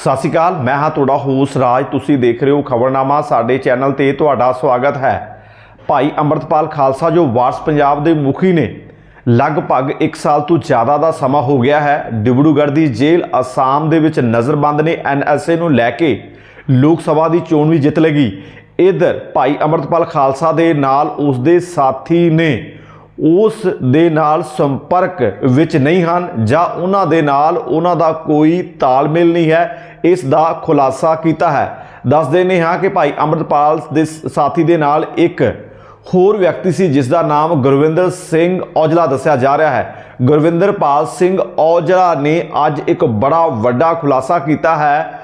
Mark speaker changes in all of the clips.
Speaker 1: ਸਤਿ ਸ਼੍ਰੀ ਅਕਾਲ, ਮੈਂ ਹਾਂ ਤੁਹਾਡਾ ਹੋਸ ਰਾਜ। ਤੁਸੀਂ ਦੇਖ ਰਹੇ ਹੋ ਖਬਰਨਾਮਾ, ਸਾਡੇ ਚੈਨਲ ਤੇ ਤੁਹਾਡਾ ਸਵਾਗਤ ਹੈ। ਭਾਈ ਅੰਮ੍ਰਿਤਪਾਲ ਖਾਲਸਾ, ਜੋ ਵਾਰਸ ਪੰਜਾਬ ਦੇ ਮੁਖੀ ਨੇ, ਲਗਭਗ 1 ਸਾਲ ਤੋਂ ਜ਼ਿਆਦਾ ਦਾ ਸਮਾਂ ਹੋ ਗਿਆ ਹੈ। ਡਿਬੜੂਗੜ੍ਹ ਦੀ ਜੇਲ੍ਹ ਅਸਾਮ ਦੇ ਵਿੱਚ ਨਜ਼ਰਬੰਦ ਨੇ। ਐਨਐਸਏ ਨੂੰ ਲੈ ਕੇ ਲੋਕ ਸਭਾ ਦੀ ਚੋਣ ਵੀ ਜਿੱਤ ਲਗੀ। ਇਧਰ ਭਾਈ ਅੰਮ੍ਰਿਤਪਾਲ ਖਾਲਸਾ ਦੇ ਨਾਲ ਉਸ ਦੇ ਸਾਥੀ ਨੇ ਉਸ ਦੇ ਨਾਲ ਸੰਪਰਕ ਵਿੱਚ ਨਹੀਂ ਹਨ ਜਾਂ ਉਹਨਾਂ ਦੇ ਨਾਲ ਉਹਨਾਂ ਦਾ ਕੋਈ ਤਾਲਮੇਲ ਨਹੀਂ ਹੈ, ਇਸ ਦਾ ਖੁਲਾਸਾ ਕੀਤਾ ਹੈ। ਦੱਸ ਨੇ ਹਾਂ ਕਿ ਭਾਈ ਅੰਮ੍ਰਿਤਪਾਲ ਦੇ ਸਾਥੀ ਦੇ ਨਾਲ ਇੱਕ ਹੋਰ ਵਿਅਕਤੀ ਸੀ, ਜਿਸ ਦਾ ਨਾਮ ਗੁਰਵਿੰਦਰ ਸਿੰਘ ਔਜਲਾ ਦੱਸਿਆ ਜਾ ਰਿਹਾ ਹੈ। ਗੁਰਵਿੰਦਰਪਾਲ ਸਿੰਘ ਔਜਲਾ ਨੇ ਅੱਜ ਇੱਕ ਬੜਾ ਵੱਡਾ ਖੁਲਾਸਾ ਕੀਤਾ ਹੈ।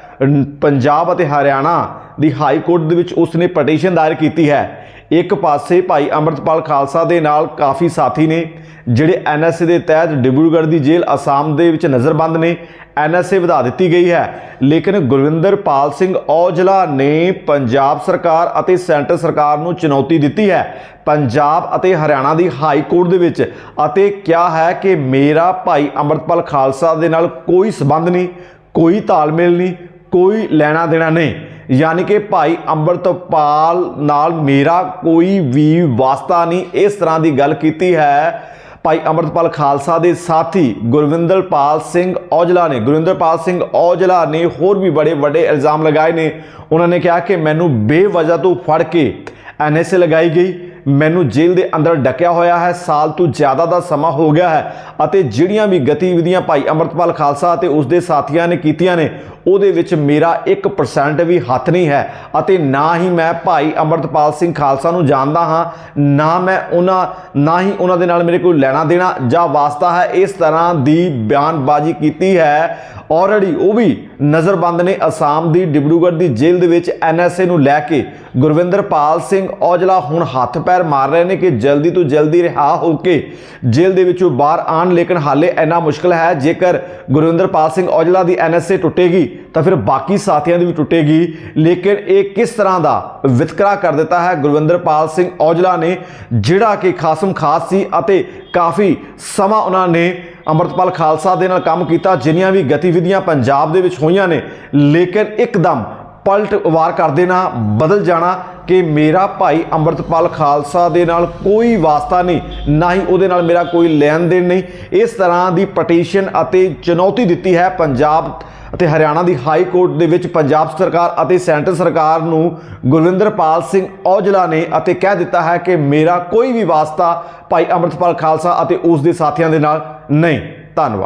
Speaker 1: ਪੰਜਾਬ ਅਤੇ ਹਰਿਆਣਾ ਦੀ ਹਾਈ ਕੋਰਟ ਦੇ ਵਿੱਚ ਉਸ ਨੇ ਪਟੀਸ਼ਨ ਦਾਇਰ ਕੀਤੀ ਹੈ। ਇੱਕ ਪਾਸੇ ਭਾਈ ਅੰਮ੍ਰਿਤਪਾਲ ਖਾਲਸਾ ਦੇ ਨਾਲ ਕਾਫੀ ਸਾਥੀ ਨੇ, ਜਿਹੜੇ ਐਨਐਸਏ ਦੇ ਤਹਿਤ ਡਿਬਰੂਗੜ੍ਹ ਦੀ ਜੇਲ੍ਹ ਅਸਾਮ ਦੇ ਵਿੱਚ ਨਜ਼ਰਬੰਦ ਨੇ। ਐਨਐਸਏ ਵਧਾ ਦਿੱਤੀ ਗਈ ਹੈ, ਲੇਕਿਨ ਗੁਰਵਿੰਦਰਪਾਲ ਸਿੰਘ ਔਜਲਾ ਨੇ ਪੰਜਾਬ ਸਰਕਾਰ ਅਤੇ ਸੈਂਟਰ ਸਰਕਾਰ ਨੂੰ ਚੁਣੌਤੀ ਦਿੱਤੀ ਹੈ। ਪੰਜਾਬ ਅਤੇ ਹਰਿਆਣਾ ਦੀ ਹਾਈ ਕੋਰਟ ਦੇ ਵਿੱਚ ਅਤੇ ਕਿਹਾ ਹੈ ਕਿ ਮੇਰਾ ਭਾਈ ਅੰਮ੍ਰਿਤਪਾਲ ਖਾਲਸਾ ਦੇ ਨਾਲ ਕੋਈ ਸਬੰਧ ਨਹੀਂ, ਕੋਈ ਤਾਲਮੇਲ ਨਹੀਂ, ਕੋਈ ਲੈਣਾ ਦੇਣਾ ਨਹੀਂ। ਯਾਨੀ ਕਿ ਭਾਈ ਅੰਮ੍ਰਿਤਪਾਲ ਨਾਲ ਮੇਰਾ ਕੋਈ ਵੀ ਵਾਸਤਾ ਨਹੀਂ। ਇਸ ਤਰ੍ਹਾਂ ਦੀ ਗੱਲ ਕੀਤੀ ਹੈ ਭਾਈ ਅੰਮ੍ਰਿਤਪਾਲ ਖਾਲਸਾ ਦੇ ਸਾਥੀ ਗੁਰਵਿੰਦਰਪਾਲ ਸਿੰਘ ਔਜਲਾ ਨੇ। ਗੁਰਵਿੰਦਰਪਾਲ ਸਿੰਘ ਔਜਲਾ ਨੇ ਹੋਰ ਵੀ ਬੜੇ ਵੱਡੇ ਇਲਜ਼ਾਮ ਲਗਾਏ ਨੇ। ਉਹਨਾਂ ਨੇ ਕਿਹਾ ਕਿ ਮੈਨੂੰ ਬੇਵਜ੍ਹਾ ਤੋਂ ਫੜ ਕੇ ਐਨਐਸਏ ਲਗਾਈ ਗਈ। ਮੈਨੂੰ ਜੇਲ੍ਹ ਦੇ ਅੰਦਰ ਡੱਕਿਆ ਹੋਇਆ ਹੈ। ਸਾਲ ਤੋਂ ਜ਼ਿਆਦਾ ਦਾ ਸਮਾਂ ਹੋ ਗਿਆ ਹੈ ਅਤੇ ਜਿਹੜੀਆਂ ਵੀ ਗਤੀਵਿਧੀਆਂ ਭਾਈ ਅੰਮ੍ਰਿਤਪਾਲ ਖਾਲਸਾ ਅਤੇ ਉਸ ਦੇ ਸਾਥੀਆਂ ਨੇ ਕੀਤੀਆਂ ਨੇ ਉਹਦੇ ਵਿੱਚ ਮੇਰਾ 1% ਵੀ ਹੱਥ ਨਹੀਂ ਹੈ ਅਤੇ ਨਾ ਹੀ ਮੈਂ ਭਾਈ ਅੰਮ੍ਰਿਤਪਾਲ ਸਿੰਘ ਖਾਲਸਾ ਨੂੰ ਜਾਣਦਾ ਹਾਂ, ਨਾ ਮੈਂ ਉਹਨਾਂ, ਨਾ ਹੀ ਉਹਨਾਂ ਦੇ ਨਾਲ ਮੇਰੇ ਕੋਈ ਲੈਣਾ ਦੇਣਾ ਜਾਂ ਵਾਸਤਾ ਹੈ। ਇਸ ਤਰ੍ਹਾਂ ਦੀ ਬਿਆਨਬਾਜ਼ੀ ਕੀਤੀ ਹੈ। ਆਲਰੇਡੀ ਉਹ ਵੀ ਨਜ਼ਰਬੰਦ ਨੇ ਅਸਾਮ ਦੀ, ਡਿਬਰੂਗੜ੍ਹ ਦੀ ਜੇਲ੍ਹ ਦੇ ਵਿੱਚ ਐਨਐਸਏ ਨੂੰ ਲੈ ਕੇ। ਗੁਰਵਿੰਦਰਪਾਲ ਸਿੰਘ ਔਜਲਾ ਹੁਣ ਹੱਥ ਪੈਰ ਮਾਰ ਰਹੇ ਨੇ ਕਿ ਜਲਦੀ ਤੋਂ ਜਲਦੀ ਰਿਹਾ ਹੋ ਕੇ ਜੇਲ੍ਹ ਦੇ ਵਿੱਚੋਂ ਬਾਹਰ ਆਣ ਲੇਕਿਨ ਹਾਲੇ ਇੰਨਾ ਮੁਸ਼ਕਲ ਹੈ। ਜੇਕਰ ਗੁਰਵਿੰਦਰਪਾਲ ਸਿੰਘ ਔਜਲਾ ਦੀ ਐਨਐਸਏ ਟੁੱਟੇਗੀ ਤਾਂ ਫਿਰ ਬਾਕੀ ਸਾਥੀਆਂ ਦੀ ਵੀ ਟੁੱਟੇਗੀ। ਲੇਕਿਨ ਇਹ ਕਿਸ ਤਰ੍ਹਾਂ ਦਾ ਵਿਤਕਰਾ ਕਰ ਦਿੱਤਾ ਹੈ? ਗੁਰਵਿੰਦਰਪਾਲ ਸਿੰਘ ਔਜਲਾ ਨੇ, ਜਿਹੜਾ ਕਿ ਖਾਸਮ ਖਾਸ ਸੀ ਅਤੇ ਕਾਫੀ ਸਮਾਂ ਉਹਨਾਂ ਨੇ ਅੰਮ੍ਰਿਤਪਾਲ ਖਾਲਸਾ ਦੇ ਨਾਲ ਕੰਮ ਕੀਤਾ, ਜਿੰਨੀਆਂ ਵੀ ਗਤੀਵਿਧੀਆਂ ਪੰਜਾਬ ਦੇ ਵਿੱਚ ਹੋਈਆਂ ਨੇ, ਲੇਕਿਨ ਇੱਕਦਮ ਪਲਟ ਵਾਰ ਕਰ ਦੇਣਾ, ਬਦਲ ਜਾਣਾ ਕਿ ਮੇਰਾ ਭਾਈ ਅੰਮ੍ਰਿਤਪਾਲ ਖਾਲਸਾ ਦੇ ਨਾਲ ਕੋਈ ਵਾਸਤਾ ਨਹੀਂ, ਨਾ ਹੀ ਉਹਦੇ ਨਾਲ ਮੇਰਾ ਕੋਈ ਲੈਣ ਦੇਣ ਨਹੀਂ। ਇਸ ਤਰ੍ਹਾਂ ਦੀ ਪਟੀਸ਼ਨ ਅਤੇ ਚੁਣੌਤੀ ਦਿੱਤੀ ਹੈ ਪੰਜਾਬ ਅਤੇ ਹਰਿਆਣਾ ਦੀ ਹਾਈ ਕੋਰਟ ਦੇ ਵਿੱਚ ਪੰਜਾਬ ਸਰਕਾਰ ਅਤੇ ਸੈਂਟਰ ਸਰਕਾਰ ਨੂੰ। ਗੁਰਵਿੰਦਰਪਾਲ ਸਿੰਘ ਔਜਲਾ ਨੇ ਅਤੇ ਕਹਿ ਦਿੱਤਾ ਹੈ ਕਿ ਮੇਰਾ ਕੋਈ ਵੀ ਵਾਸਤਾ ਭਾਈ ਅੰਮ੍ਰਿਤਪਾਲ ਖਾਲਸਾ ਅਤੇ ਉਸ ਦੇ ਸਾਥੀਆਂ ਦੇ ਨਾਲ ਨਹੀਂ। ਧੰਨਵਾਦ।